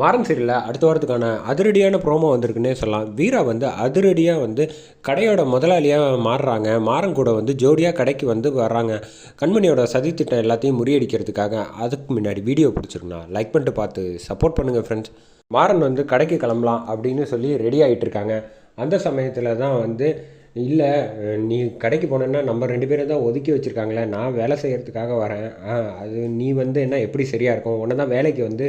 மாறன் சீரியலில் அடுத்த வாரத்துக்கான அதிரடியான ப்ரோமோ வந்திருக்குன்னே சொல்லலாம். வீரா வந்து அதிரடியாக வந்து கடையோட முதலாளியாக மாறுறாங்க. மாறன் கூட வந்து ஜோடியாக கடைக்கு வந்து வர்றாங்க. கண்மணியோட சதித்திட்டம் எல்லாத்தையும் முறியடிக்கிறதுக்காக அதுக்கு முன்னாடி வீடியோ பிடிச்சிருக்குண்ணா லைக் பண்ணிட்டு பார்த்து சப்போர்ட் பண்ணுங்கள் ஃப்ரெண்ட்ஸ் மாறன் வந்து கடைக்கு கிளம்பலாம் அப்படின்னு சொல்லி ரெடி ஆகிட்டு இருக்காங்க. அந்த சமயத்தில் தான் வந்து இல்லை நீ கடைக்கு போனேன்னா நம்ம ரெண்டு பேரும் தான் ஒதுக்கி வச்சுருக்காங்களே நான் வேலை செய்கிறதுக்காக வரேன். ஆ அது நீ வந்து என்ன எப்படி சரியாக இருக்கும்? உன்னை தான் வேலைக்கு வந்து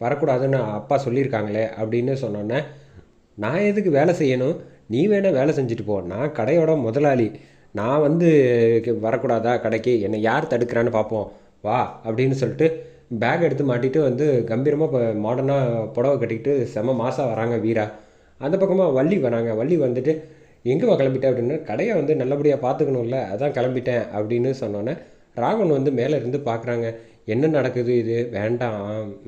வரக்கூடாதுன்னு அப்பா சொல்லியிருக்காங்களே அப்படின்னு சொன்னோன்னே நான் எதுக்கு வேலை செய்யணும்? நீ வேணால் வேலை செஞ்சுட்டு போ. நான் கடையோட முதலாளி. நான் வந்து வரக்கூடாதா கடைக்கு? என்னை யார் தடுக்கிறான்னு பார்ப்போம். வா அப்படின்னு சொல்லிட்டு பேக் எடுத்து மாட்டிட்டு வந்து கம்பீரமாக இப்போ மாடர்னாக புடவை கட்டிக்கிட்டு செம மாதம் வராங்க வீரா. அந்த பக்கமாக வள்ளி வராங்க. வள்ளி வந்துட்டு எங்கேவா கிளம்பிட்டேன் அப்படின்னு கடையை வந்து நல்லபடியாக பார்த்துக்கணும்ல. அதான் கிளம்பிட்டேன். அப்படின்னு சொன்னோன்னே ராகவன் வந்து மேலே இருந்து பார்க்குறாங்க என்ன நடக்குது இது? வேண்டாம்.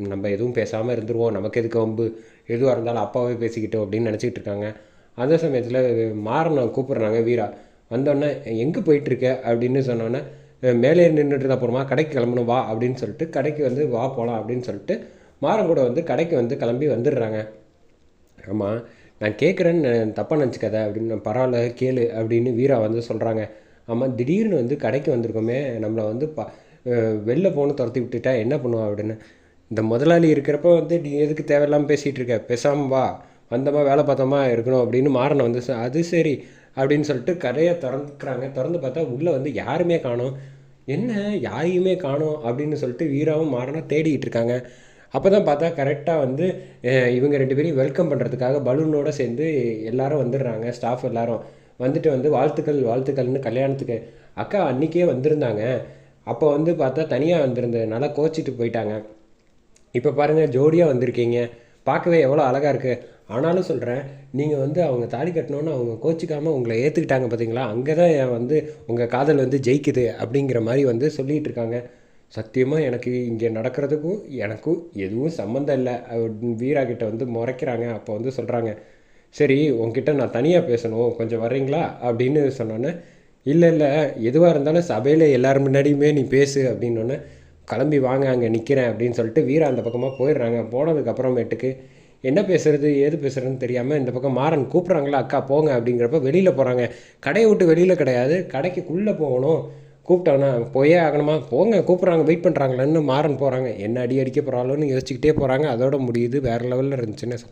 நம்ம எதுவும் பேசாமல் இருந்துருவோம். நமக்கு எதுக்கு வம்பு? எதுவாக இருந்தாலும் அப்பாவே பேசிக்கிட்டோம் அப்படின்னு நினச்சிக்கிட்டு இருக்காங்க. அந்த சமயத்தில் மாறன கூப்பிட்றாங்க வீரா வந்தோடனே எங்கே போயிட்டுருக்க? அப்படின்னு சொன்னோன்னே மேலே நின்றுட்டு அப்புறமா கடைக்கு கிளம்பணும் வா அப்படின்னு சொல்லிட்டு கடைக்கு வந்து வா போகலாம் அப்படின்னு சொல்லிட்டு மாறன் கூட வந்து கடைக்கு வந்து கிளம்பி வந்துடுறாங்க. ஆமாம் நான் கேட்குறேன்னு தப்பாக நினச்சிக்காத அப்படின்னு பரவாயில்ல கேளு அப்படின்னு வீரா வந்து சொல்கிறாங்க ஆமாம் திடீர்னு வந்து கடைக்கு வந்திருக்கோமே நம்மளை வந்து பா வெளில போகணும் துரத்தி விட்டுட்டா என்ன பண்ணுவா அப்படின்னு? இந்த முதலாளி இருக்கிறப்ப வந்து நீ எதுக்கு தேவையில்லாமல் பேசிகிட்டு இருக்க? பேசாமல் வா. வந்தோமா வேலை பார்த்தோமா இருக்கணும் அப்படின்னு மாறனை வந்து அது சரி அப்படின்னு சொல்லிட்டு கடையை திறந்துக்கிறாங்க. திறந்து பார்த்தா உள்ளே வந்து யாருமே காணும். என்ன? யாரையுமே காணோம் அப்படின்னு சொல்லிட்டு வீராவும் மாறனும் தேடிக்கிட்டு இருக்காங்க. அப்போ தான் பார்த்தா கரெக்டாக வந்து இவங்க ரெண்டு பேரையும் வெல்கம் பண்ணுறதுக்காக பலூனோடு சேர்ந்து எல்லாரும் வந்துடுறாங்க. ஸ்டாஃப் எல்லாரும். வந்துட்டு வந்து வாழ்த்துக்கள் வாழ்த்துக்கள்னு கல்யாணத்துக்கு. அக்கா அன்றைக்கே வந்திருந்தாங்க. அப்போ வந்து பார்த்தா தனியாக வந்திருந்ததுனால கோச்சிட்டு போயிட்டாங்க. இப்போ பாருங்கள் ஜோடியாக வந்திருக்கீங்க. பார்க்கவே எவ்வளோ அழகாக இருக்குது ஆனாலும் சொல்கிறேன் நீங்கள் வந்து அவங்க தாலி கட்டணுன்னு அவங்க கோச்சிக்காமல் உங்களை ஏற்றுக்கிட்டாங்க பார்த்தீங்களா அங்கே தான் என் வந்து உங்கள் காதல் வந்து ஜெயிக்குது அப்படிங்கிற மாதிரி வந்து சொல்லிகிட்டு இருக்காங்க. சத்தியமாக எனக்கு இங்கே நடக்கிறதுக்கும் எனக்கும் எதுவும் சம்மந்தம் இல்லை. வீரா கிட்ட வந்து முறைக்கிறாங்க. அப்போ வந்து சொல்கிறாங்க சரி உங்ககிட்ட நான் தனியாக பேசணும். கொஞ்சம் வர்றீங்களா? அப்படின்னு சொன்னோன்னே இல்லை இல்லை எதுவாக இருந்தாலும் சபையில் எல்லார் முன்னாடியுமே நீ பேசு அப்படின்னோடனே கிளம்பி வாங்க அங்கே நிற்கிறேன் அப்படின்னு சொல்லிட்டு வீரா அந்த பக்கமாக போயிடுறாங்க. போனதுக்கப்புறமேட்டுக்கு என்ன பேசுறது? ஏது பேசுறதுன்னு தெரியாமல் இந்த பக்கம் மாறன் கூப்பிட்றாங்களா? அக்கா போங்க அப்படிங்கிறப்ப வெளியில் போகிறாங்க கடையை விட்டு வெளியில் கிடையாது. கடைக்குள்ளே போகணும். கூப்பிட்டாங்கன்னா போயே ஆகணுமா? போங்க கூப்பிட்றாங்க வெயிட் பண்ணுறாங்களேன்னு மாறன் போகிறாங்க என்ன அடி அடிக்க போகிறாங்களோன்னு யோசிச்சுக்கிட்டே போகிறாங்க அதோட முடியுது. வேறு லெவலில் இருந்துச்சுன்னு